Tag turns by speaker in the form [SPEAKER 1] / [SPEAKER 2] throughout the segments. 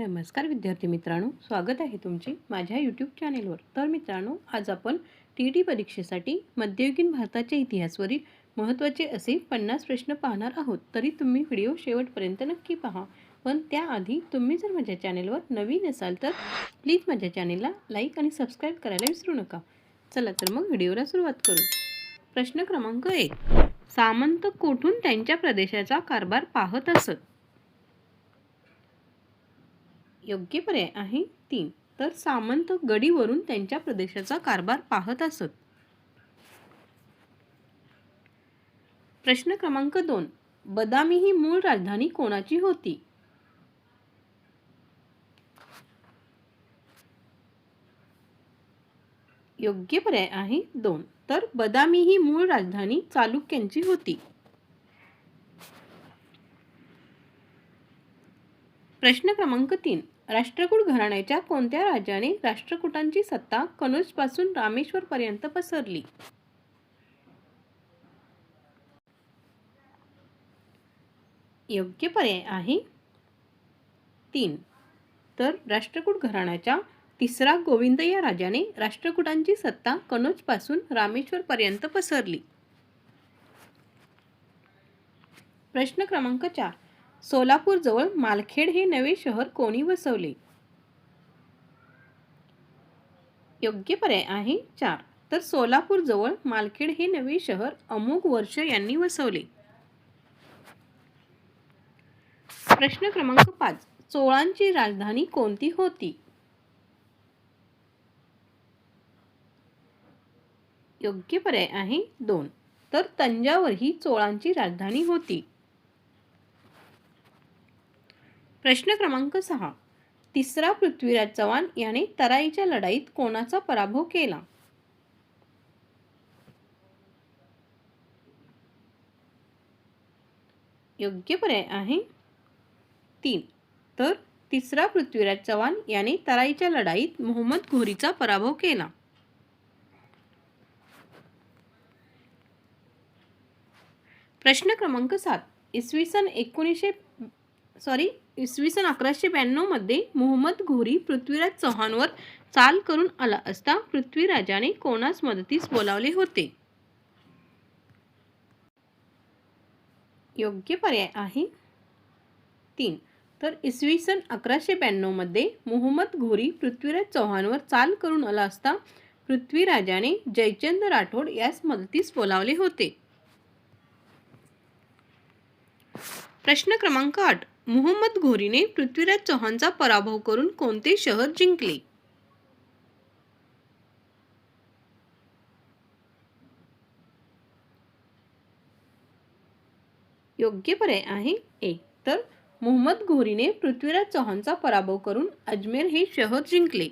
[SPEAKER 1] नमस्कार विद्यार्थी मित्रांनो स्वागत आहे तुमचे माझ्या यूट्यूब चॅनेलवर तर मित्रांनो आज आपण टी टी परीक्षेसाठी मध्ययुगीन भारताच्या इतिहासवरील महत्त्वाचे असे पन्नास प्रश्न पाहणार आहोत. तरी तुम्ही व्हिडिओ शेवटपर्यंत नक्की पहा. पण त्याआधी तुम्ही जर माझ्या चॅनेलवर नवीन असाल तर प्लीज माझ्या चॅनेलला लाईक आणि सबस्क्राईब करायला विसरू नका. चला तर मग व्हिडिओला सुरुवात करू. प्रश्न क्रमांक एक. सामंत कोठून त्यांच्या प्रदेशाचा कारभार पाहत असत? योग्य पर्याय आहे तीन. तर सामंत गडीवरून त्यांच्या प्रदेशाचा कारभार पाहत असत. प्रश्न क्रमांक दोन. बदामी ही मूळ राजधानी कोणाची होती? योग्य पर्याय आहे दोन. तर बदामी ही मूळ राजधानी चालुक्यांची होती. प्रश्न क्रमांक तीन. राष्ट्रकूट घराण्याच्या कोणत्या राजाने राष्ट्रकूटांची सत्ता कनुजपासून रामेश्वरपर्यंत पसरली? योग्य पर्याय आहे तीन. तर राष्ट्रकूट घराण्याच्या तिसरा गोविंद या राजाने राष्ट्रकूटांची सत्ता कनोजपासून रामेश्वरपर्यंत पसरली. प्रश्न क्रमांक चार. सोलापूरजवळ मालखेड हे नवे शहर कोणी वसवले? योग्य पर्याय आहे चार. तर सोलापूरजवळ मालखेड हे नवे शहर अमुक वर्ष यांनी वसवले. प्रश्न क्रमांक पाच. चोळांची राजधानी कोणती होती? योग्य पर्याय आहे दोन. तर तंजावर ही चोळांची राजधानी होती. प्रश्न क्रमांक सहा. तिसरा पृथ्वीराज चव्हाण याने तराईच्या लढाईत कोणाचा पराभव केला? योग्य पर्याय आहे तीन. तर तिसरा पृथ्वीराज चव्हाण याने तराईच्या लढाईत मोहम्मद घोरीचा पराभव केला. प्रश्न क्रमांक सात. इसवी सन एकोणीसशे सॉरी इसवी सन अकराशे ब्याण्णवमध्ये मोहम्मद घोरी पृथ्वीराज चव्हाणवर चाल करून आला असता पृथ्वीराजाने कोणास मदतीस बोलावले होते? योग्य पर्याय आहे तीन. तर इसवी सन अकराशे ब्याण्णवमध्ये मोहम्मद घोरी पृथ्वीराज चव्हाणवर चाल करून आला असता पृथ्वीराजाने जयचंद राठोड यास मदतीस बोलावले होते. प्रश्न क्रमांक आठ. मोहम्मद घोरीने पृथ्वीराज चव्हाणचा पराभव करून कोणते शहर जिंकले? योग्य पर्याय आहे एक तर मोहम्मद घोरीने पृथ्वीराज चव्हाणचा पराभव करून अजमेर हे शहर जिंकले.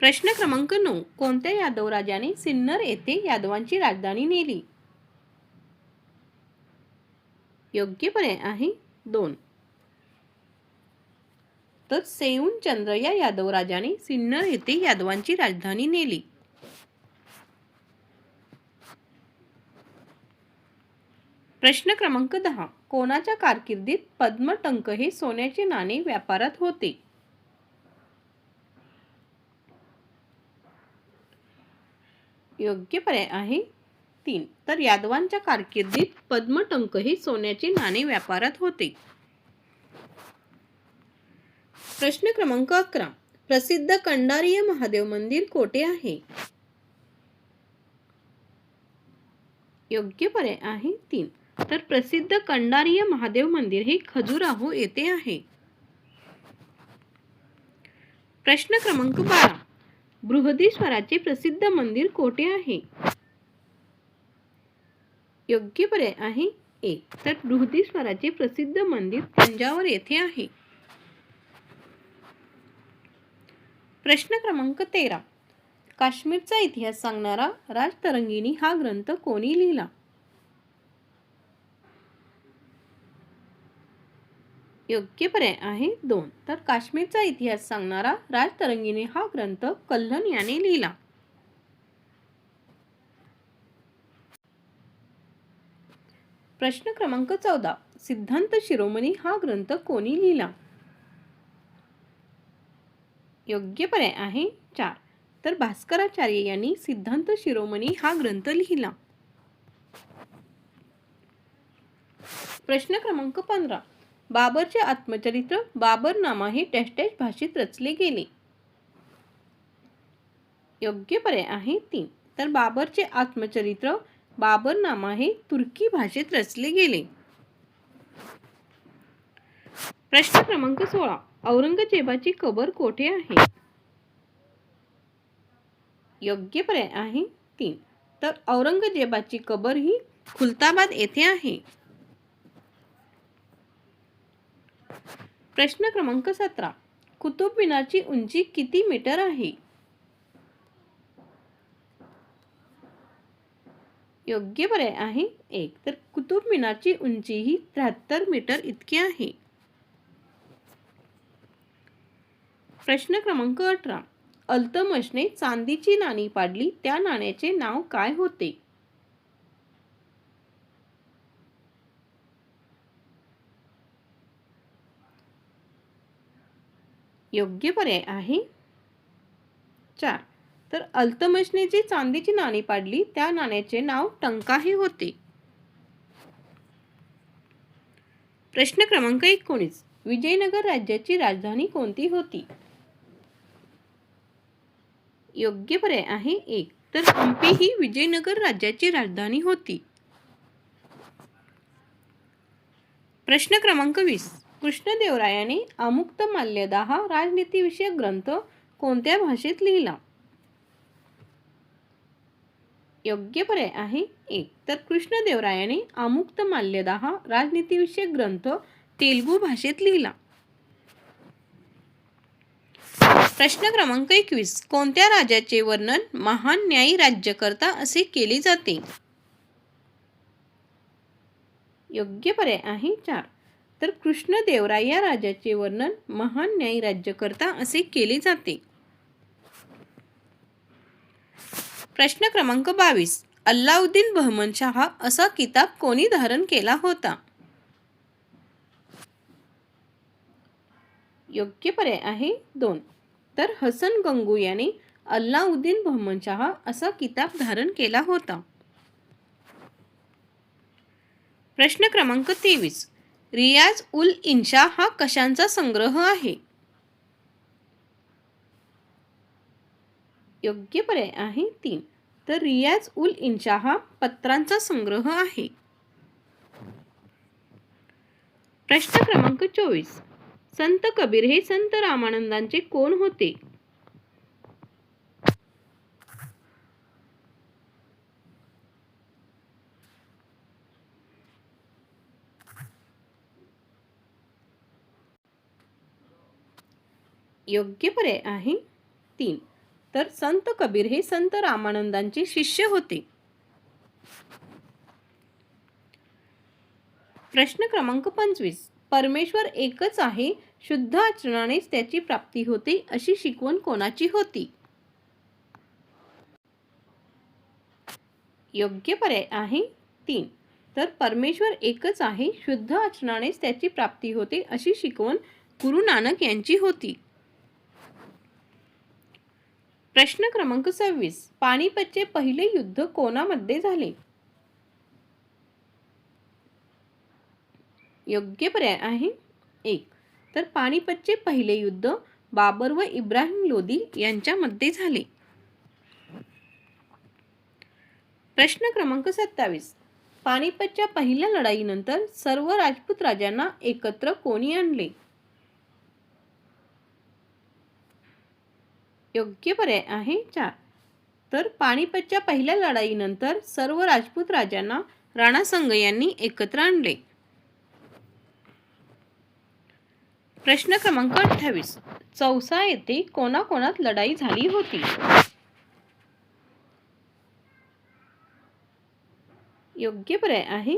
[SPEAKER 1] प्रश्न क्रमांक नऊ. कोणत्या यादव राजाने सिन्नर येथे यादवांची राजधानी नेली? योग्य पर्याय आहे दोन. तर सेऊन चंद्र या यादव राजाने सिन्नर येथे यादवांची राजधानी नेली. प्रश्न क्रमांक दहा. कोणाच्या कारकिर्दीत पद्मटंक हे सोन्याचे नाणे व्यापारात होते? योग्य पर्याय आहे तीन. तर यादवांच्या कारकिर्दीत पद्मटंक ही सोन्याची नाणे व्यापारात होते. प्रश्न क्रमांक अकरा. प्रसिद्ध कंडारीय महादेव मंदिर कोठे आहे? योग्य पर्याय आहे तीन. तर प्रसिद्ध कंडारीय महादेव मंदिर हे खजुराहो येथे आहे. प्रश्न क्रमांक बारा. बृहदीश्वराचे प्रसिद्ध मंदिर कोठे आहे? योग्य पर्याय आहे एक. तर बृहदीश्वराचे प्रसिद्ध मंदिर तंजावर येथे आहे. प्रश्न क्रमांक तेरा. काश्मीरचा इतिहास सांगणारा राजतरंगिणी हा ग्रंथ कोणी लिहिला? योग्य पर्याय आहे दोन. तर काश्मीरचा इतिहास सांगणारा राजतरंगिणी हा ग्रंथ कल्हण याने लिहिला. प्रश्न क्रमांक चौदा. सिद्धांत शिरोमणी हा ग्रंथ कोणी लिहिला? योग्य पर्याय आहे चार. तर भास्कराचार्य यांनी सिद्धांत शिरोमणी हा ग्रंथ लिहिला. प्रश्न क्रमांक पंधरा. बाबरचे आत्मचरित्र बाबरनामा हे डॅश भाषेत रचले गेले. योग्य पर्याय आहे तीन. तर बाबरचे आत्मचरित्र बाबरनामा हे तुर्की भाषेत रचले गेले. प्रश्न क्रमांक सोळा. औरंगजेबाची कबर कोठे आहे? योग्य पर्याय आहे तीन. तर औरंगजेबाची कबर ही खुलताबाद येथे आहे. प्रश्न क्रमांक सतरा. कुतुब मिनारची उंची किती मीटर आहे? योग्य पर्याय आहे एक. तर कुतुब मिनारची उंची ही त्र्याहत्तर मीटर इतकी आहे. प्रश्न क्रमांक अठरा. अल्तमशने चांदीची नाणी पाडली. त्या नाण्याचे नाव काय होते? योग्य पर्याय आहे चार. तर अल्तमशने जी चांदीची नाणी पाडली त्या नाण्याचे नाव टंकाही होते. प्रश्न क्रमांक एकोणीस. विजयनगर राज्याची राजधानी कोणती होती? योग्य पर्याय आहे एक. तर हम्पी ही विजयनगर राज्याची राजधानी होती. प्रश्न क्रमांक वीस. कृष्णदेवरायाने अमुक्त माल्यदा हा राजनीतीविषयक ग्रंथ कोणत्या भाषेत लिहिला? योग्य पर्याय आहे एक. तर कृष्णदेवरायाने अमुक्त माल्यदा हा राजनीतीविषयक ग्रंथ तेलुगू भाषेत लिहिला. प्रश्न क्रमांक एकवीस. कोणत्या राजाचे वर्णन महान न्यायी राज्यकर्ता असे केले जाते? योग्य पर्याय आहे चार. तर कृष्णदेवराय या राजाचे वर्णन महान न्यायी राज्यकर्ता असे केले जाते. प्रश्न क्रमांक बावीस. अल्लाउद्दीन बहमनशाह असा किताब कोणी धारण केला होता? योग्य पर्याय आहे दोन. तर हसन गंगू यांनी अल्लाउद्दीन बहमनशाह असा किताब धारण केला होता. प्रश्न क्रमांक तेवीस. रियाज उल इन्शा हा कशांचा संग्रह आहे? योग्य पर्याय आहे तीन. तर रियाज उल इन्शा हा पत्रांचा संग्रह आहे. प्रश्न क्रमांक चोवीस. संत कबीर हे संत रामानंदांचे कोण होते? योग्य पर्याय आहे तीन. तर संत कबीर हे संत रामानंदांचे शिष्य होते. प्रश्न क्रमांक पंचवीस. परमेश्वर एकच आहे शुद्ध आचरणानेच त्याची प्राप्ती होते अशी शिकवण कोणाची होती? योग्य पर्याय आहे तीन. तर परमेश्वर एकच आहे शुद्ध आचरणानेच त्याची प्राप्ती होते अशी शिकवण गुरु नानक यांची होती. प्रश्न क्रमांक सव्वीस. पानिपतचे पहिले युद्ध कोणामध्ये झाले? योग्य पर्याय आहे एक. तर पानिपतचे पहिले युद्ध बाबर व इब्राहिम लोदी यांच्यामध्ये झाले. प्रश्न क्रमांक सत्तावीस. पानिपतच्या पहिल्या लढाईनंतर सर्व राजपूत राजांना एकत्र कोणी आणले? योग्य पर्याय आहे चार. तर पानिपतच्या पहिल्या लढाईनंतर सर्व राजपूत राजांना राणासंग यांनी एकत्र आणले. प्रश्न क्रमांक अठ्ठावीस. चौसा येथे कोणाकोणात लढाई झाली होती? योग्य पर्याय आहे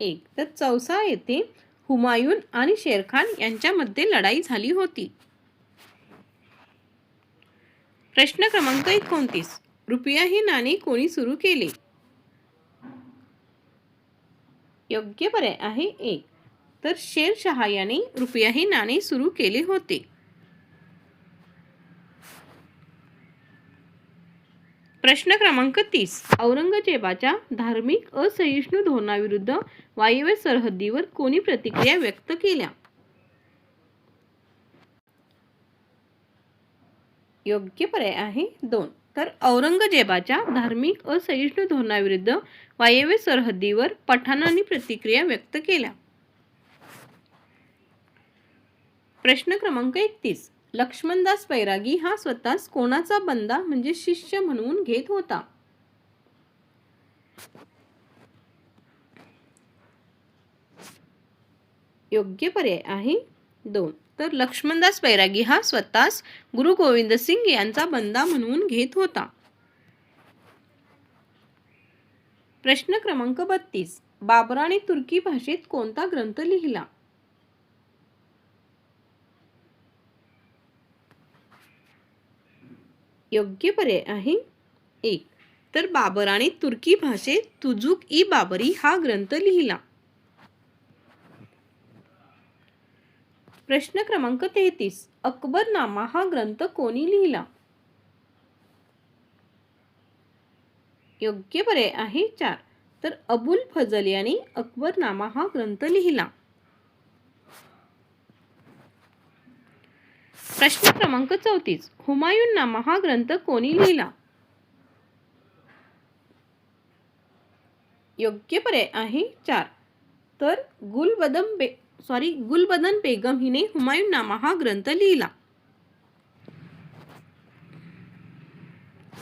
[SPEAKER 1] एक. तर चौसा येथे हुमायून आणि शेरखान यांच्यामध्ये लढाई झाली होती. प्रश्न क्रमांक एकोणतीस. रुपया ही नाणे कोणी सुरू केले? योग्य पर्याय आहे एक. तर शेरशहा यांनी रुपया हे नाणे सुरू केले होते. प्रश्न क्रमांक तीस. औरंगजेबाच्या धार्मिक असहिष्णू धोरणाविरुद्ध वायव्य सरहद्दीवर कोणी प्रतिक्रिया व्यक्त केल्या? योग्य पर्याय आहे दोन. तर औरंगजेबाच्या धार्मिक असहिष्णू धोरणाविरुद्ध वायव्य सरहद्दीवर पठाणांनी प्रतिक्रिया व्यक्त केल्या. प्रश्न क्रमांक एकतीस. लक्ष्मणदास बैरागी हा स्वतःच कोणाचा बंदा म्हणजे शिष्य म्हणून घेत होता? योग्य पर्याय आहे दोन. तर लक्ष्मणदास बैरागी हा स्वतःच गुरु गोविंद सिंग यांचा बंदा म्हणून घेत होता. प्रश्न क्रमांक बत्तीस. बाबराने तुर्की भाषेत कोणता ग्रंथ लिहिला? योग्य पर्याय आहे एक. तर बाबराने तुर्की भाषेत तुजुक ई बाबरी हा ग्रंथ लिहिला. प्रश्न क्रमांक तेहतीस. अकबरनामा हा ग्रंथ कोणी लिहिला? योग्य पर्याय आहे चार. तर अबुल फजल यांनी अकबरनामा हा ग्रंथ लिहिला. प्रश्न क्रमांक चौतीस. हुमायून नामा हा ग्रंथ कोणी लिहिला? योग्य पर्याय आहे चार. तर गुलबदम बे सॉरी गुलबदन बेगम हिने हुमायून नामा हा ग्रंथ लिहिला.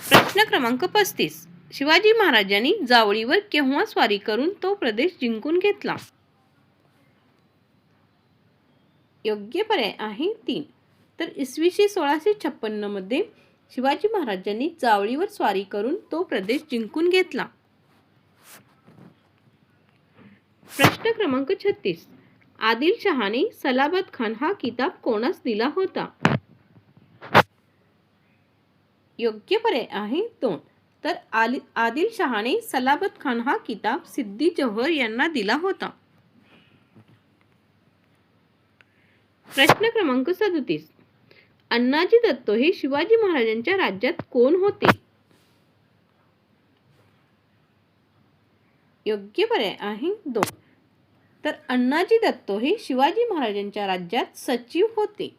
[SPEAKER 1] प्रश्न क्रमांक पस्तीस. शिवाजी महाराजांनी जावळीवर केव्हा स्वारी करून तो प्रदेश जिंकून घेतला? योग्य पर्याय आहे तीन. तर इसवी सी सोळाशे छप्पन्नमध्ये शिवाजी महाराजांनी जावळीवर स्वारी करून तो प्रदेश जिंकून घेतला. प्रश्न क्रमांक छत्तीस. आदिलशहाने सलाबत खान हा किताब कोणास दिला होता? योग्य पर्याय आहे दोन. तर आली आदिलशहाने सलाबत खान हा किताब सिद्धी जव्हर यांना दिला होता. प्रश्न क्रमांक सदतीस. अण्णाजी दत्तो हे शिवाजी महाराजांच्या राज्यात कोण होते? योग्य पर्याय आहे दोन. तर अण्णाजी दत्तो हे शिवाजी महाराजांच्या राज्यात सचिव होते.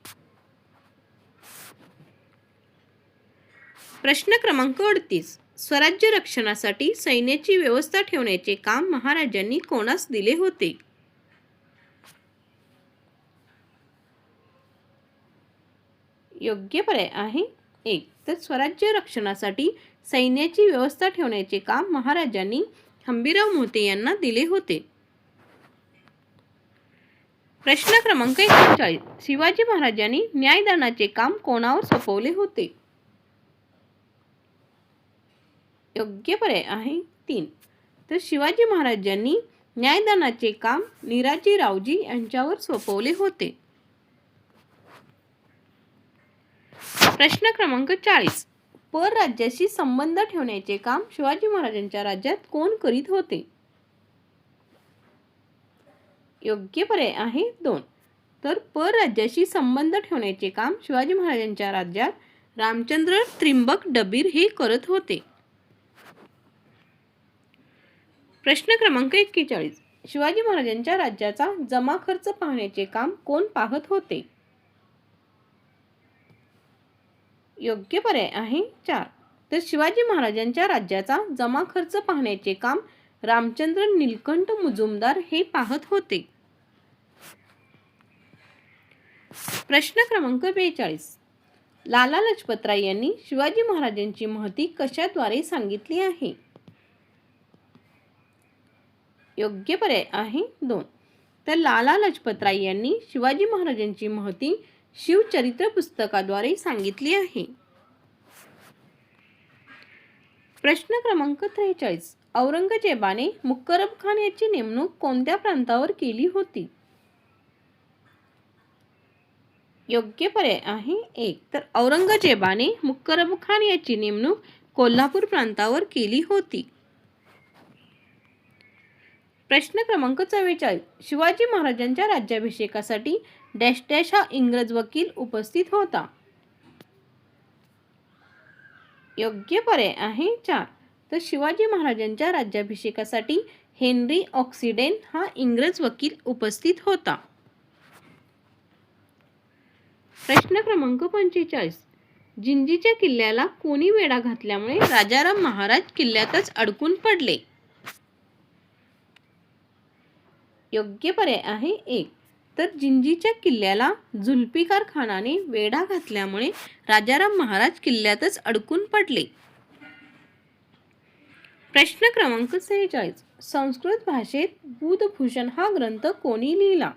[SPEAKER 1] प्रश्न क्रमांक अडतीस. स्वराज्य रक्षणासाठी सैन्याची व्यवस्था ठेवण्याचे काम महाराजांनी कोणास दिले होते? योग्य पर्याय आहे एक. तर स्वराज्य रक्षणासाठी सैन्याची व्यवस्था ठेवण्याचे काम महाराजांनी हंबीराव मोते यांना दिले होते. प्रश्न क्रमांक एकोणचाळीस. शिवाजी महाराजांनी न्यायदानाचे काम कोणावर सोपवले होते? योग्य पर्याय आहे तीन. तर शिवाजी महाराजांनी न्यायदानाचे काम निराजी रावजी यांच्यावर सोपवले होते. प्रश्न क्रमांक चाळीस. परराज्याशी संबंध ठेवण्याचे काम शिवाजी महाराजांच्या राज्यात कोण करीत होते? योग्य पर्याय आहे दोन. तर परराज्याशी संबंध ठेवण्याचे काम शिवाजी महाराजांच्या राज्यात रामचंद्र त्रिंबक डबीर हे करत होते. प्रश्न क्रमांक एक्केचाळीस. शिवाजी महाराजांच्या राज्याचा जमा खर्च पाहण्याचे काम कोण पाहत होते? योग्य पर्याय आहे चार. तर शिवाजी महाराजांच्या राज्याचा जमा खर्च पाहण्याचे काम रामचंद्र निलकंठ मुजुमदार हे पाहत होते. प्रश्न क्रमांक बेचाळीस. लाला लजपतराय यांनी शिवाजी महाराजांची महती कशाद्वारे सांगितली आहे? योग्य पर्याय आहे दोन. तर लाला लजपतराय यांनी शिवाजी महाराजांची महती शिवचरित्र पुस्तकाद्वारे सांगितली आहे. प्रश्न क्रमांक त्रेचाळीस. औरंगजेबाने मुक्करब खान याची नेमणूक कोणत्या प्रांतावर केली होती? योग्य पर्याय आहे एक. तर औरंगजेबाने मुक्करब खान याची नेमणूक कोल्हापूर प्रांतावर केली होती. प्रश्न क्रमांक चव्वेचाळीस. शिवाजी महाराजांच्या राज्याभिषेकासाठी डॅश डॅश हा इंग्रज वकील उपस्थित होता. योग्य पर्याय आहे चार. तर शिवाजी महाराजांच्या राज्याभिषेकासाठी हेनरी ऑक्सिडेन हा इंग्रज वकील उपस्थित होता. प्रश्न क्रमांक पंचेचाळीस. जिंजीच्या किल्ल्याला कोणी वेढा घातल्यामुळे राजाराम महाराज किल्ल्यातच अडकून पडले? योग्य पर्याय आहे एक. तर जिंजीच्या किल्ल्याला झुल्पिकार खानाने वेढा घातल्यामुळे राजाराम महाराज किल्ल्यातच अडकून पडले. प्रश्न क्रमांक सेहेचाळीस. संस्कृत भाषेत बुधभूषण हा ग्रंथ कोणी लिहिला?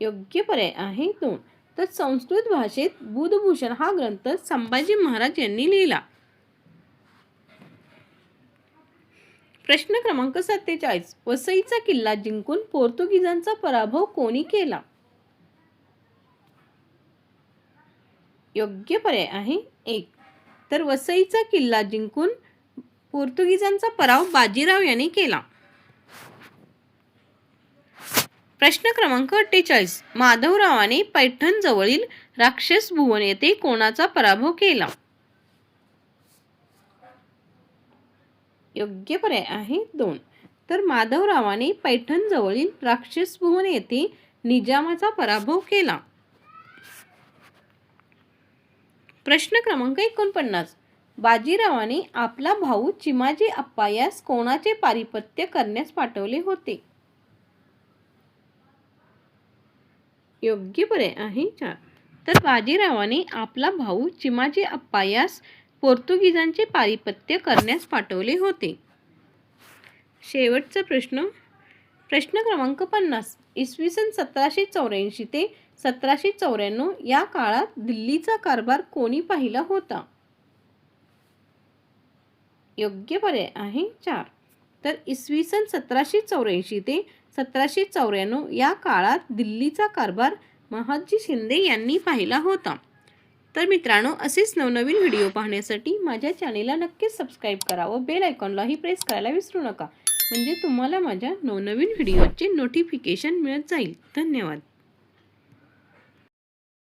[SPEAKER 1] योग्य पर्याय आहे दोन तर संस्कृत भाषेत बुधभूषण हा ग्रंथ संभाजी महाराज यांनी लिहिला. प्रश्न क्रमांक सत्तेचाळीस. वसईचा किल्ला जिंकून पोर्तुगीजांचा पराभव कोणी केला? योग्य पर्याय आहे एक. तर वसईचा किल्ला जिंकून पोर्तुगीजांचा पराव बाजीराव यांनी केला. प्रश्न क्रमांक अठ्ठेचाळीस. माधवरावाने पैठण जवळील राक्षस भुवन येथे कोणाचा पराभव केला? योग्य पर्याय आहे दोन. तर माधवरावाने पैठण जवळील राक्षस भुवन येथे निजामाचा पराभव केला. प्रश्न क्रमांक एकोणपन्नास. बाजीरावाने आपला भाऊ चिमाजी अप्पा यास कोणाचे पारिपत्य करण्यास पाठवले होते? योग्य पर्याय आहे चार तर बाजीरावाने आपला भाऊ चिमाजी अप्पा यास पोर्तुगीजांचे पारिपत्य करण्यास पाठवले होते. शेवटचा प्रश्न. प्रश्न क्रमांक पन्नास. इसवी सन सतराशे चौऱ्याऐंशी ते सतराशे चौऱ्याण्णव या काळात दिल्लीचा कारभार कोणी पाहिला होता? योग्य पर्याय आहे चार. तर इसवी सन सतराशे चौऱ्याऐंशी ते सतराशे चौऱ्याण्णव या काळात दिल्लीचा कारभार महादजी शिंदे यांनी पाहिला होता. तर मित्रांनो असेच नवनवीन व्हिडिओ पाहण्यासाठी माझ्या चॅनेलला नक्कीच सबस्क्राईब करा व बेल आयकॉनलाही प्रेस करायला विसरू नका. म्हणजे तुम्हाला माझ्या नवनवीन व्हिडिओचे नोटिफिकेशन मिळत जाईल. धन्यवाद.